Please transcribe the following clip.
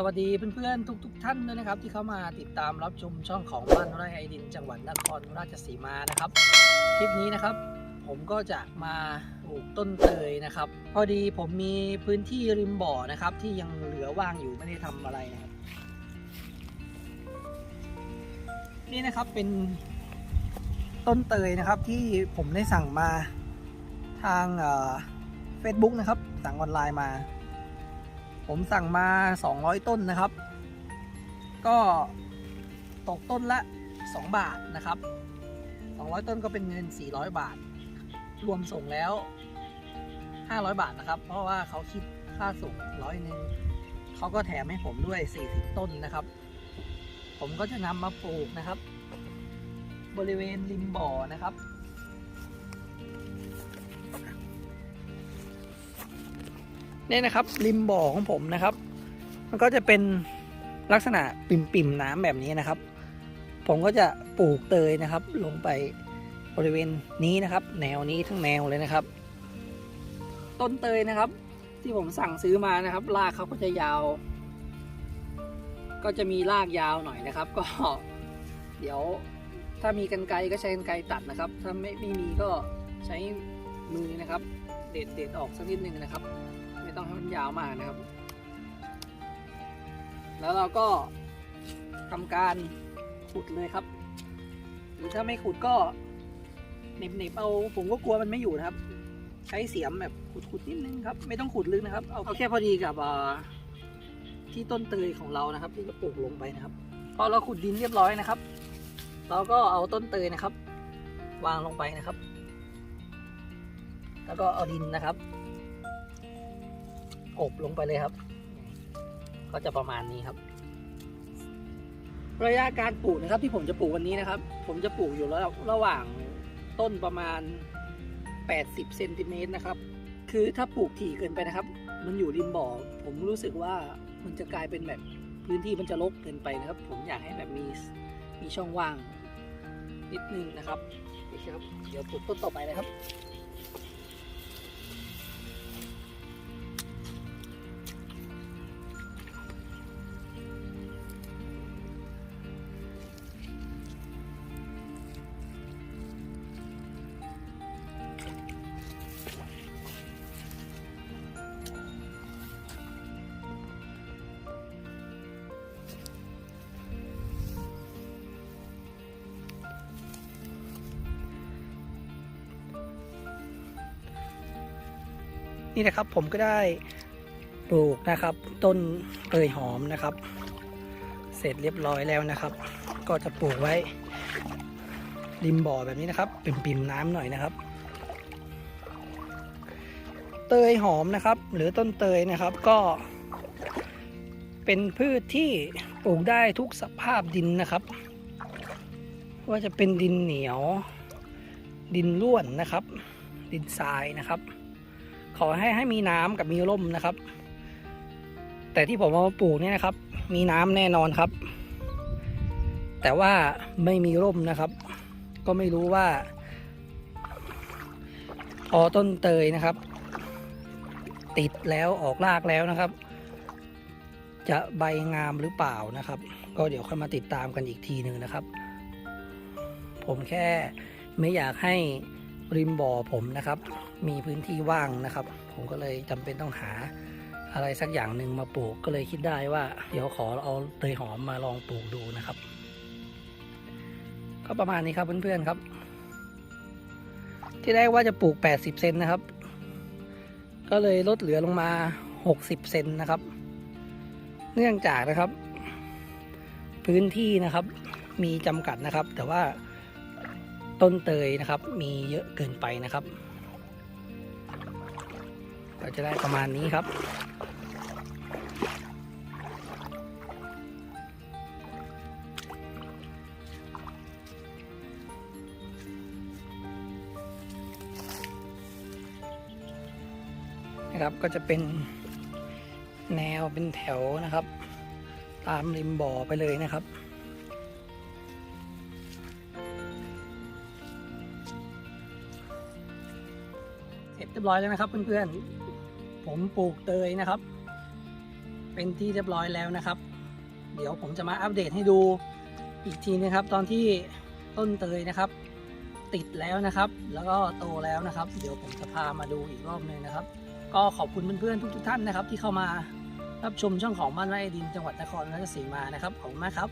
สวัสดีเพื่อนๆทุกๆท่านด้วยนะครับ ที่เข้ามาติดตามรับชมช่องของบ้านไร่ไอดิน จังหวัดนครราชสีมานะครับคลิปนี้นะครับ ผมก็จะมาปลูกต้นเตยนะครับ พอดีผมมีพื้นที่ริมบ่อนะครับ ที่ยังเหลือว่างอยู่ไม่ได้ทำอะไรนะครับ นี่นะครับเป็นต้นเตยนะครับที่ผมได้สั่งมาทางเฟซบุ๊กนะครับสั่งออนไลน์มา ผมสั่งมา 200 ต้นนะครับ ก็ตกต้นละ 2 บาทนะครับ 200 ต้นก็เป็นเงิน 400 บาท รวมส่งแล้ว 500 บาทนะครับ เพราะว่าเขาคิดค่าส่งร้อยหนึ่งเขาก็แถมให้ผมด้วย 40 ต้นนะครับ ผมก็จะนำมาปลูกนะครับ บริเวณริมบ่อนะครับ เนี่ยนะครับ ริมบ่อของผมนะครับ มันก็จะเป็นลักษณะปิ่มๆน้ำแบบนี้นะครับ ผมก็จะปลูกเตยนะครับ ลงไปบริเวณนี้นะครับ แนวนี้ทั้งแนวเลยนะครับ ต้นเตยนะครับ ที่ผมสั่งซื้อมานะครับรากเขาก็จะยาว ก็จะมีรากยาวหน่อยนะครับ ก็ เดี๋ยวถ้ามีกันไกก็ใช้กันไกตัดนะครับ ถ้าไม่ไม่มีก็ใช้มือนะครับ เด็ดเด็ดออกสักนิดนึงนะครับ ต้องให้มันยาวมากนะครับ แล้วเราก็ทำการขุดเลยครับ หรือถ้าไม่ขุดก็เหน็บเน็บๆเอาผมก็กลัวมันไม่อยู่นะครับ ใช้เสียมแบบขุดๆนิดนึงครับ ไม่ต้องขุดลึกนะครับ เอาแค่พอดีกับเอ่อที่ต้นเตยของเรานะครับ ที่จะปลูกลงไปนะครับพอเราขุดดินเรียบร้อยนะครับ เราก็เอาต้นเตยนะครับ วางลงไปนะครับ แล้วก็เอาดินนะครับ อบลงไปเลยครับ ก็จะประมาณนี้ครับ ระยะการปลูกนะครับที่ผมจะปลูกวันนี้นะครับ ผมจะปลูกอยู่ระระหว่างต้นประมาณ 80เซนติเมตรนะครับ คือถ้าปลูกถี่เกินไปนะครับ มันอยู่ริมบ่อ ผมรู้สึกว่ามันจะกลายเป็นแบบพื้นที่มันจะรกเกินไปนะครับ ผมอยากให้แบบมีมีช่องว่างนิดนึงนะครับโอเคครับเดี๋ยวปลูกต้นต่อไปเลยครับ นี่นะครับผมก็ได้ปลูกนะครับ ต้นเตยหอมนะครับ เสร็จเรียบร้อยแล้วนะครับ ก็จะปลูกไว้ริมบ่อแบบนี้นะครับปิ่มน้ำหน่อยนะครับ เตยหอมนะครับ หรือต้นเตยนะครับก็ เป็นพืชที่ปลูกได้ทุกสภาพดินนะครับ ว่าจะเป็นดินเหนียว ดินร่วนนะครับ ดินทรายนะครับ ขอให้ให้มีน้ำกับมีร่มนะครับ แต่ที่ผมเอามาปลูกเนี่ยนะครับ มีน้ำแน่นอนครับ แต่ว่าไม่มีร่มนะครับ ก็ไม่รู้ว่า พอต้นเตยนะครับ ติดแล้วออกรากแล้วนะครับ จะใบงามหรือเปล่านะครับ ก็เดี๋ยวค่อยมาติดตามกันอีกทีหนึ่งนะครับ ผมแค่ไม่อยากให้ ริมบ่อผมนะครับ มีพื้นที่ว่างนะครับ ผมก็เลยจำเป็นต้องหาอะไรสักอย่างหนึ่งมาปลูกก็เลยคิดได้ว่า เดี๋ยวขอเอาเตยหอมมาลองปลูกดูนะครับ ก็ประมาณนี้ครับเพื่อนๆครับ ที่แรกว่าจะปลูก 80 เซนนะครับ ก็เลยลดเหลือลงมา 60 เซนนะครับ เนื่องจากนะครับ พื้นที่นะครับมีจำกัดนะครับ แต่ว่า ต้นเตยนะครับ มีเยอะเกินไปนะครับก็จะได้ประมาณนี้ครับ นะครับก็จะเป็นแนวเป็นแถวนะครับ ตามริมบ่อไปเลยนะครับ เสร็จเรียบร้อยแล้วนะครับเพื่อนๆ ผมปลูกเตยนะครับ เป็นที่เรียบร้อยแล้วนะครับ เดี๋ยวผมจะมาอัปเดตให้ดูอีกทีนะครับ ตอนที่ต้นเตยนะครับ ติดแล้วนะครับ แล้วก็โตแล้วนะครับ เดี๋ยวผมจะพามาดูอีกรอบหนึ่งนะครับ ก็ขอบคุณเพื่อนๆทุกๆท่านนะครับ ที่เข้ามารับชมช่องของบ้านไร่ดินจังหวัดนครราชสีมานะครับขอบคุณมากครับ